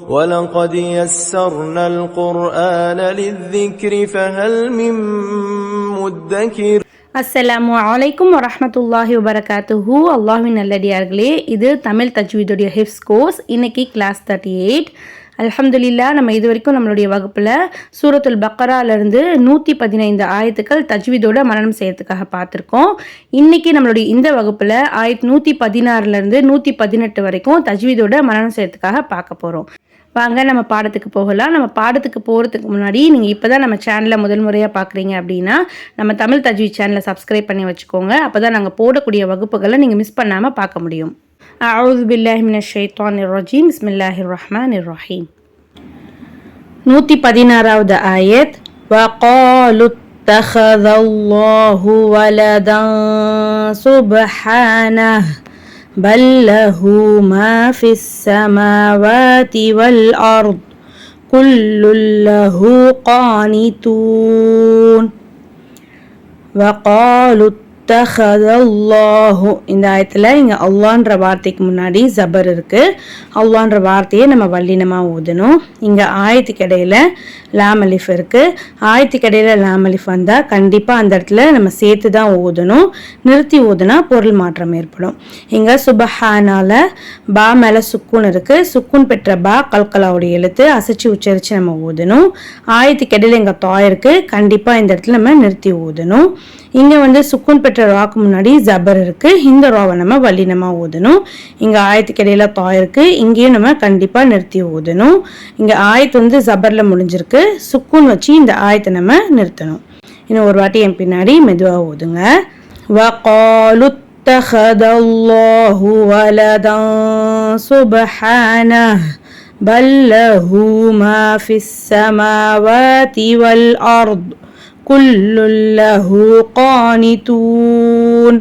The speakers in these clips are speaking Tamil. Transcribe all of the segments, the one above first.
ولقد يسرنا القرآن للذكر فهل من مدكر அஸ்ஸலாமு அலைக்கும் வரஹ்மத்துல்லாஹி வபரகாத்துஹு அல்லாஹ்வின் நல்லடியார்களே இது தமிழ் தஜ்வீதுடைய ஹிஃப்ஸ் கோர்ஸ் இன்னைக்கு கிளாஸ் தேர்ட்டி எயிட் அலமதுல்லா நம்ம இது வரைக்கும் நம்மளுடைய வகுப்பில் சூரத்துல் பக்கராலேருந்து நூற்றி பதினைந்து ஆயத்துக்கள் தஜ்வீதோட மரணம் செய்யறதுக்காக பார்த்துருக்கோம். இன்றைக்கி நம்மளுடைய இந்த வகுப்பில் ஆயிரத்தி நூற்றி பதினாறுலேருந்து நூற்றி பதினெட்டு வரைக்கும் தஜ்வீதோட மரணம் செய்யறதுக்காக பார்க்க போகிறோம் வாங்க நம்ம பாடத்துக்கு போகலாம். நம்ம பாடத்துக்கு போகிறதுக்கு முன்னாடி நீங்கள் இப்போ தான் நம்ம சேனலை முதல் முறையாக பார்க்குறீங்க அப்படின்னா நம்ம தமிழ் தஜ்வி சேனலை சப்ஸ்கிரைப் பண்ணி வச்சுக்கோங்க. அப்போ தான் நாங்கள் போடக்கூடிய வகுப்புகளை நீங்கள் மிஸ் பண்ணாமல் பார்க்க முடியும். அவுது பில்லாஹி மின ஷைத்தான் ரஜீம் பிஸ்மில்லாஹிர் ரஹ்மான் ரஹீம் நூற்றி பதினாறாவது ஆயத் وقالوا اتخذ الله ولدا سبحانه بل له ما في السماوات والأرض كل له قانتون وقالوا இத்தஹதல்லாஹு இந்த ஆயத்தில் இங்கே அல்லான்ற வார்த்தைக்கு முன்னாடி ஜபர் இருக்குது அல்லான்ற வார்த்தையை நம்ம வல்லினமாக ஊதணும். இங்கே ஆயத்துக்கு இடையில் லாமலிஃப் இருக்குது ஆயத்துக்கு இடையில் லாமலிஃப் வந்தால் கண்டிப்பாக அந்த இடத்துல நம்ம சேர்த்து தான் ஊதணும். நிறுத்தி ஊதுனா பொருள் மாற்றம் ஏற்படும். இங்கே சுபஹானால் பா மேலே சுக்குன் இருக்குது சுக்குன் பெற்ற பா கல்கலாவுடைய எழுத்து அசைச்சு உச்சரித்து நம்ம ஊதணும். ஆயத்துக்கு இடையில் இங்கே தாய் இருக்குது கண்டிப்பாக இந்த இடத்துல நம்ம நிறுத்தி ஊதணும். இங்கே வந்து சுக்குன் பெற்ற ராக்கு முன்னாடி ஜபர் இருக்கு இந்த ராவை நம்ம வல்லினமாக ஊதணும் இங்கே ஆயத்துக்கு இடையில தா இருக்கு இங்கேயும் நம்ம கண்டிப்பாக நிறுத்தி ஊதணும் இங்கே ஆயத்து வந்து ஜபரில் முடிஞ்சிருக்கு சுக்குன் வச்சு இந்த ஆயத்தை நம்ம நிறுத்தணும் இன்னும் ஒரு வாட்டி என் பின்னாடி மெதுவாக ஊதுங்க وقالوا اتخذ الله ولدا سبحانه بل له ما في السماوات والأرض كل له قانتون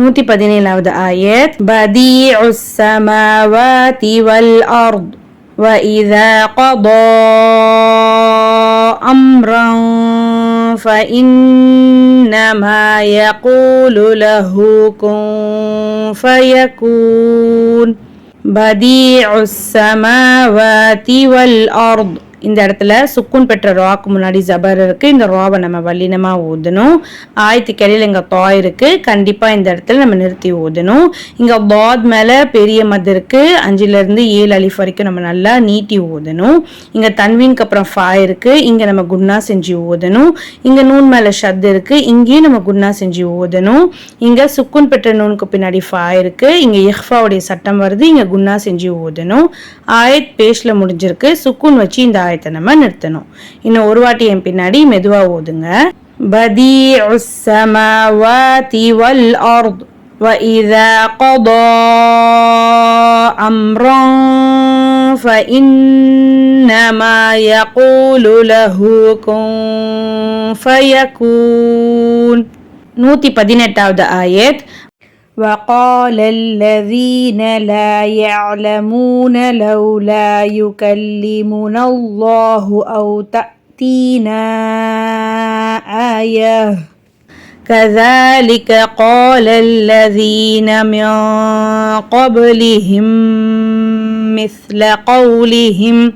நூற்றி பதினேழாவது ஆயத் بديع السماوات والأرض وإذا قضى أمرا فإنما يقول له كن فيكون بديع السماوات والأرض இந்த இடத்துல சுக்குன் பெற்ற ராக்கு முன்னாடி ஜபர் இருக்குது இந்த ராவை நம்ம வல்லினமாக ஊதணும். ஆயத்து கிளையில் இங்கே தாய் இருக்குது கண்டிப்பாக இந்த இடத்துல நம்ம நிறுத்தி ஊதணும். இங்கே பாத் மேலே பெரிய மது இருக்குது அஞ்சுலேருந்து ஏழு அலிஃப் வரைக்கும் நம்ம நல்லா நீட்டி ஊதணும். இங்கே தன்வீனுக்கு அப்புறம் ஃபா இருக்குது இங்கே நம்ம குன்னா செஞ்சு ஊதணும். இங்கே நூன் மேலே ஷத் இருக்குது இங்கேயும் நம்ம குன்னா செஞ்சு ஊதணும். இங்கே சுக்குன் பெற்ற நூனுக்கு பின்னாடி ஃபா இருக்குது இங்கே இஹ்ஃபாவுடைய சட்டம் வருது. இங்கே குன்னா செஞ்சு ஊதணும். ஆயத் பேஷ்ல முடிஞ்சிருக்கு. சுக்குன் வச்சு இந்த ஆயத்தை நம்ம நிறுத்தணும் இன்னும் ஒரு வாட்டி என் பின்னாடி மெதுவா ஓதுங்க بديع السماوات والأرض وإذا قضى أمرا فإنما يقول له كن فيكون நூற்றி பதினெட்டாவது ஆயத் وقال الذين لا يعلمون لولا يكلمنا الله أو تأتينا آية. كذلك قال الذين من قبلهم مثل قولهم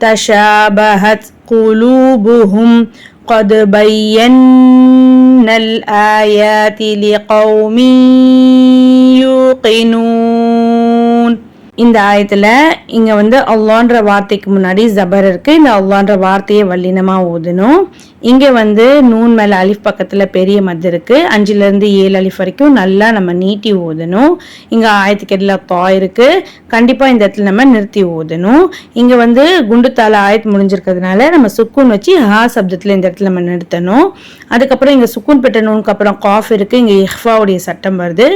تشابهت قلوبهم قد بينا الآيات لقوم يوقنون இந்த ஆயத்தில் இங்கே வந்து அல்லான்ற வார்த்தைக்கு முன்னாடி ஜபர் இருக்கு இந்த அல்லான்ற வார்த்தையை வல்லினமாக ஓதணும் இங்கே வந்து நூன் மேலே அலிஃப் பக்கத்தில் பெரிய மத்து இருக்குது அஞ்சுலேருந்து ஏழு அலிஃப் வரைக்கும் நல்லா நம்ம நீட்டி ஊதணும். இங்கே ஆயத்துக்கெடில் தா இருக்குது கண்டிப்பாக இந்த இடத்துல நம்ம நிறுத்தி ஊதணும். இங்கே வந்து குண்டுத்தால ஆயத்து முடிஞ்சிருக்கிறதுனால நம்ம சுக்குன் வச்சு ஹா சப்தத்தில் இந்த இடத்துல நம்ம நிறுத்தணும். அதுக்கப்புறம் இங்கே சுக்குன் பெற்ற நூனுக்கு அப்புறம் காஃப் இருக்குது இங்கே இஹ்ஃபாவுடைய சட்டம் வருது.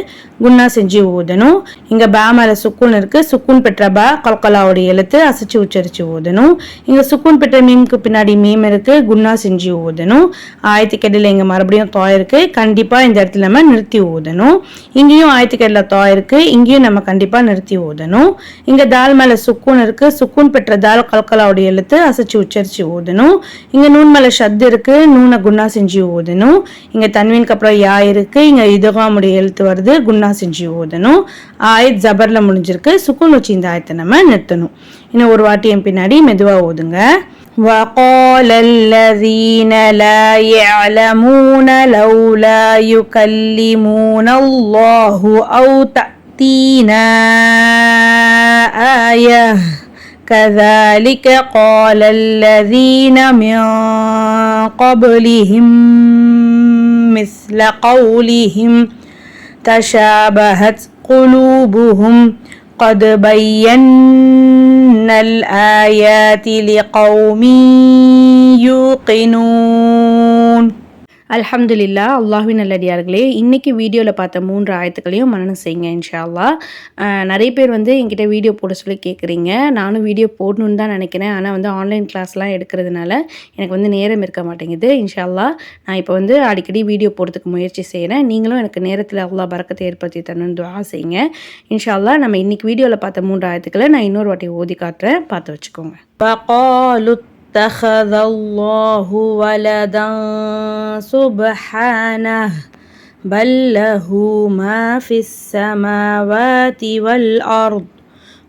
குன்னா செஞ்சு ஊதணும். இங்கே பா மேலே சுக்குன் இருக்குது சுக்குன் பெற்ற பா கல்கலாவுடைய எழுத்து அசைச்சு உச்சரித்து ஊதணும். இங்கே சுக்குன் பெற்ற மீமுக்கு பின்னாடி மீம் இருக்குது குன்னா செஞ்சு ஊதணும். ஆயத்துக்கடியில் இங்கே மறுபடியும் தா இருக்கு. கண்டிப்பாக இந்த இடத்துல நம்ம நிறுத்தி ஊதணும். இங்கேயும் ஆயத்துக்கடியில் தா இருக்கு. இங்கேயும் நம்ம கண்டிப்பாக நிறுத்தி ஊதணும். இங்கே தால் மேலே சுக்கூன் இருக்கு. சுக்கூன் பெற்ற தால் கல்கலாவுடைய எழுத்து அசைச்சு உச்சரித்து ஊதணும். இங்கே நூன் மேலே ஷத் இருக்குது நூனை குன்னா செஞ்சு ஊதணும். இங்கே தன்வீனுக்கு அப்புறம் யா இருக்கு. இங்கே இதுகாமுடைய எழுத்து வருது. குன்னா செஞ்சு ஊதணும். ஆயத் ஜபர்ல முடிஞ்சிருக்கு. சுக்கூன் வச்சு இந்த ஆயத்தை நம்ம நிறுத்தணும். இன்னும் ஒரு வாட்டி என் பின்னாடி மெதுவாக ஓதுங்க وقال الذين لا يعلمون لولا يكلمون الله أو تأتينا آية. كذلك قال الذين من قبلهم مثل قولهم تشابهت قلوبهم. قد بينا الآيات لقوم يوقنون அல்ஹம்துலில்லா அல்லாஹின் நல்லடியார்களே இன்றைக்கி வீடியோவில் பார்த்த மூன்று ஆயத்துக்களையும் மனநம் செய்யுங்க இன்ஷால்லா நிறைய பேர் வந்து என்கிட்ட வீடியோ போட சொல்லி கேட்குறீங்க நானும் வீடியோ போடணுன்னு தான் நினைக்கிறேன். ஆனால் வந்து ஆன்லைன் கிளாஸ்லாம் எடுக்கிறதுனால எனக்கு வந்து நேரம் இருக்க மாட்டேங்குது. இன்ஷால்லா நான் இப்போ வந்து அடிக்கடி வீடியோ போடுறதுக்கு முயற்சி செய்கிறேன் நீங்களும் எனக்கு நேரத்தில் அவ்வளோ பறக்கத்தை ஏற்படுத்தி தரணும்னு ஆசைங்க இன்ஷால்லா நம்ம இன்றைக்கி வீடியோவில் பார்த்த மூன்று ஆயத்துக்களை நான் இன்னொரு வாட்டி ஓதி காட்டுறேன். பார்த்து வச்சுக்கோங்க. اتخذ الله ولدا سبحانه بل له ما في السماوات والأرض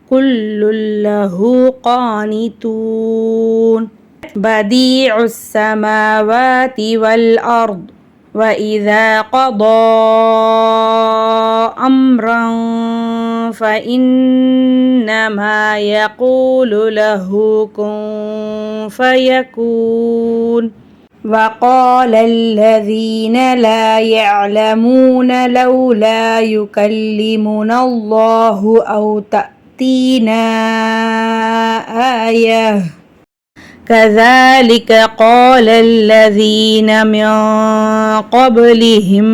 كل له قانتون. بديع السماوات والأرض وإذا قضى أمرا فإنما يقول له كن فيكون. وقال الذين لا يعلمون لولا يكلمنا الله أو تأتينا آية. كذلك قال الذين من قبلهم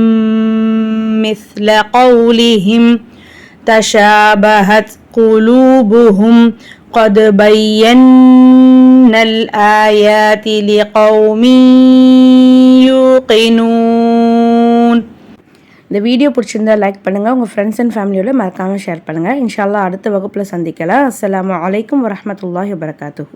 مثل قولهم تشابهت قلوبهم قد بينا الآيات لقوم يوقنون இந்த வீடியோ பிடிச்சிருந்தா லைக் பண்ணுங்கள் உங்கள் ஃப்ரெண்ட்ஸ் அண்ட் ஃபேமிலியோட மறக்காமல் ஷேர் பண்ணுங்கள் இன்ஷால்லா அடுத்த வகுப்பில் சந்திக்கலாம் அஸ்ஸலாமு அலைக்கும் வரஹ்மத்துல்லாஹி வபரகாத்துஹு